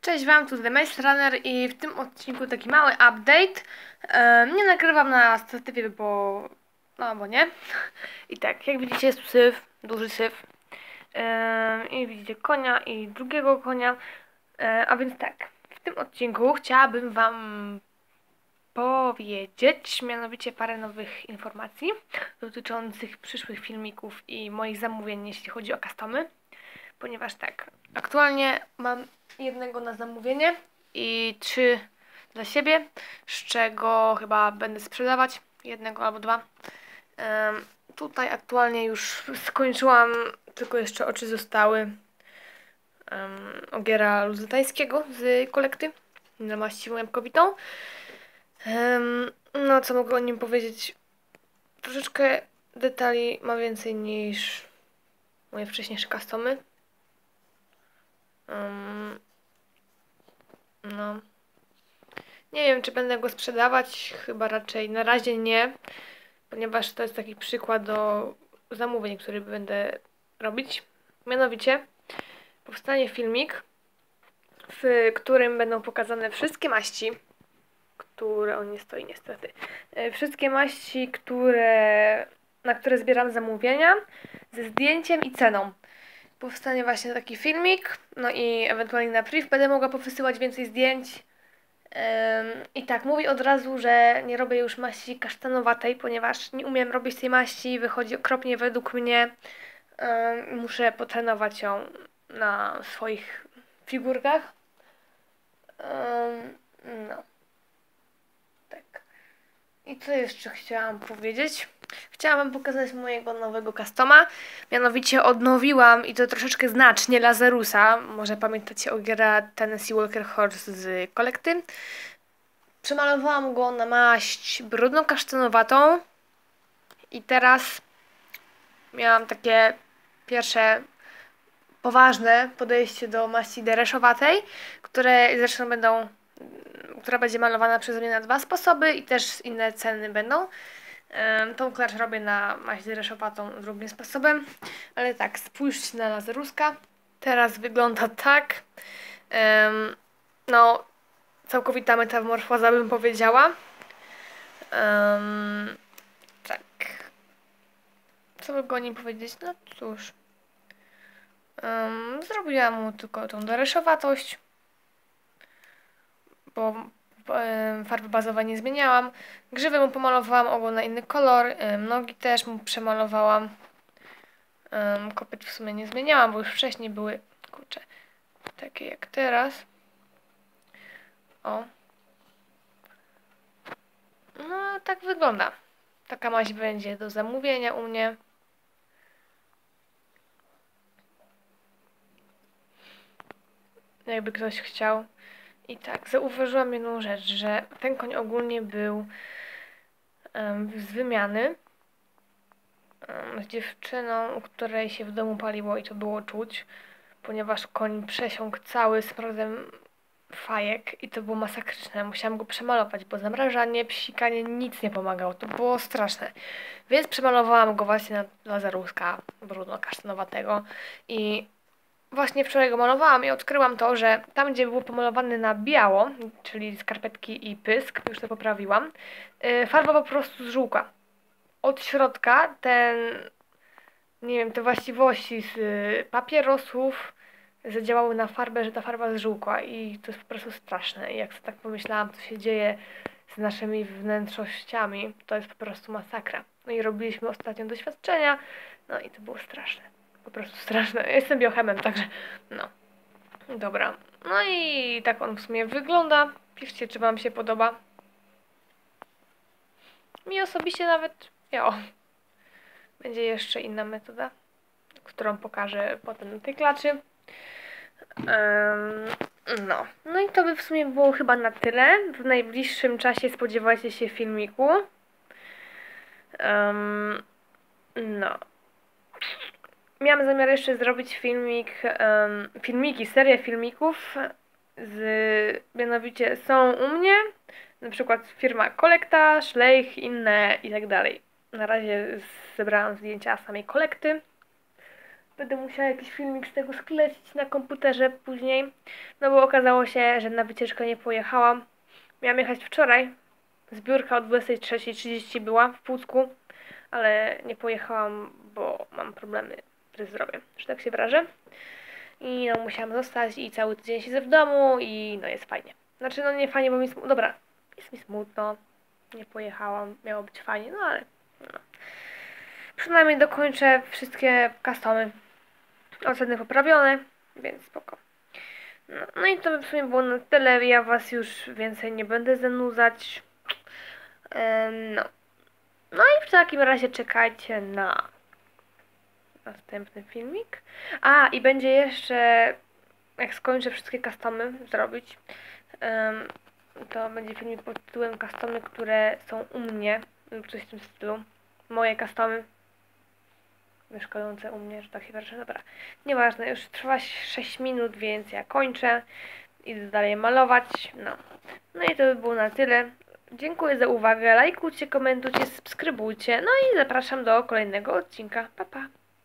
Cześć Wam, tu The Maze Runner i w tym odcinku taki mały update. Nie nagrywam na statywie, bo... no bo nie. I tak, jak widzicie jest tu syf, duży syf. I widzicie konia i drugiego konia. E, a więc tak, w tym odcinku chciałabym Wam powiedzieć mianowicie parę nowych informacji dotyczących przyszłych filmików i moich zamówień, jeśli chodzi o customy. Ponieważ tak, aktualnie mam jednego na zamówienie i trzy dla siebie, z czego chyba będę sprzedawać jednego albo dwa. Tutaj aktualnie już skończyłam, tylko jeszcze oczy zostały ogiera luzytańskiego z kolekty na maści. Um, no, co mogę o nim powiedzieć? Troszeczkę detali ma więcej niż moje wcześniejsze customy. Um, no. Nie wiem, czy będę go sprzedawać. Chyba raczej na razie nie, ponieważ to jest taki przykład do zamówień, które będę robić. Mianowicie powstanie filmik, w którym będą pokazane wszystkie maści, które on nie stoi niestety. E, Wszystkie maści, które, na które zbieram zamówienia ze zdjęciem i ceną powstanie właśnie taki filmik, no i ewentualnie na priv będę mogła powysyłać więcej zdjęć. I tak, mówię od razu, że nie robię już maści kasztanowatej, ponieważ nie umiem robić tej maści, wychodzi okropnie według mnie. Muszę potrenować ją na swoich figurkach. No. I co jeszcze chciałam powiedzieć? Chciałam Wam pokazać mojego nowego customa. Mianowicie odnowiłam i to troszeczkę znacznie Lazarusa. Może pamiętacie Ogiera Tennessee Walker Horse z kolekty. Przemalowałam go na maść brudną kasztanowatą. I teraz miałam takie pierwsze poważne podejście do maści dereszowatej, które zresztą będą, która będzie malowana przeze mnie na dwa sposoby i też inne ceny będą. Tą klacz robię na maździe reszopatą drugim sposobem. Ale tak, spójrzcie na lazeruska. Teraz wygląda tak. No, całkowita metamorfoza bym powiedziała. Tak. Co by go o nim powiedzieć? No cóż. Zrobiłam mu tylko tą dereszowatość. Bo em, farby bazowe nie zmieniałam. Grzywę mu pomalowałam ogon na inny kolor, em, nogi też mu przemalowałam. Kopyt w sumie nie zmieniałam, bo już wcześniej były, kurczę, takie jak teraz. O. No, tak wygląda. Taka maść będzie do zamówienia u mnie. Jakby ktoś chciał. I tak, zauważyłam jedną rzecz, że ten koń ogólnie był em, z wymiany em, z dziewczyną, u której się w domu paliło i to było czuć, ponieważ koń przesiąkł cały smrodem fajek i to było masakryczne. Musiałam go przemalować, bo zamrażanie, psikanie, nic nie pomagało. To było straszne. Więc przemalowałam go właśnie na lazaruska brudno-kasztanowatego i Właśnie wczoraj go malowałam i odkryłam to, że tam, gdzie był pomalowany na biało, czyli skarpetki i pysk, już to poprawiłam, yy, farba po prostu zżółkła. Od środka ten, nie wiem, te właściwości z y, papierosów zadziałały na farbę, że ta farba zżółkła i to jest po prostu straszne. I jak sobie tak pomyślałam, co się dzieje z naszymi wnętrznościami, to jest po prostu masakra. No i robiliśmy ostatnio doświadczenia, no i to było straszne po prostu straszne. Jestem biochemem, także no. Dobra. No i tak on w sumie wygląda. Piszcie, czy Wam się podoba. Mi osobiście nawet, jo, będzie jeszcze inna metoda, którą pokażę potem na tej klaczy. Em, no. No i to by w sumie było chyba na tyle. W najbliższym czasie spodziewajcie się filmiku. Em, no. Miałam zamiar jeszcze zrobić filmik, filmiki, serię filmików z, mianowicie są u mnie, na przykład firma Kolekta, Szlejch, inne i tak dalej. Na razie zebrałam zdjęcia samej kolekty. Będę musiała jakiś filmik z tego sklecić na komputerze później. No bo okazało się, że na wycieczkę nie pojechałam. Miałam jechać wczoraj. Zbiórka o 23.30 była w Pucku, ale nie pojechałam, bo mam problemy zdrowiem, że tak się wyrażę. I no musiałam zostać i cały tydzień siedzę w domu i no jest fajnie. Znaczy no nie fajnie, bo mi smutno. Dobra, jest mi smutno. Nie pojechałam, miało być fajnie, no ale no. Przynajmniej dokończę wszystkie customy. Oceny poprawione, więc spoko. No, no i to w sumie było na tyle. Ja was już więcej nie będę zanudzać. No. No i w takim razie czekajcie na następny filmik. A, i będzie jeszcze, jak skończę wszystkie customy zrobić, to będzie filmik pod tytułem customy, które są u mnie, lub coś w tym stylu. Moje customy mieszkające u mnie, że tak się wyrażę. Dobra, nieważne, już trwa 6 minut, więc ja kończę. Idę dalej malować. No. No i to by było na tyle. Dziękuję za uwagę. Lajkujcie, komentujcie, subskrybujcie. No i zapraszam do kolejnego odcinka. Pa, pa.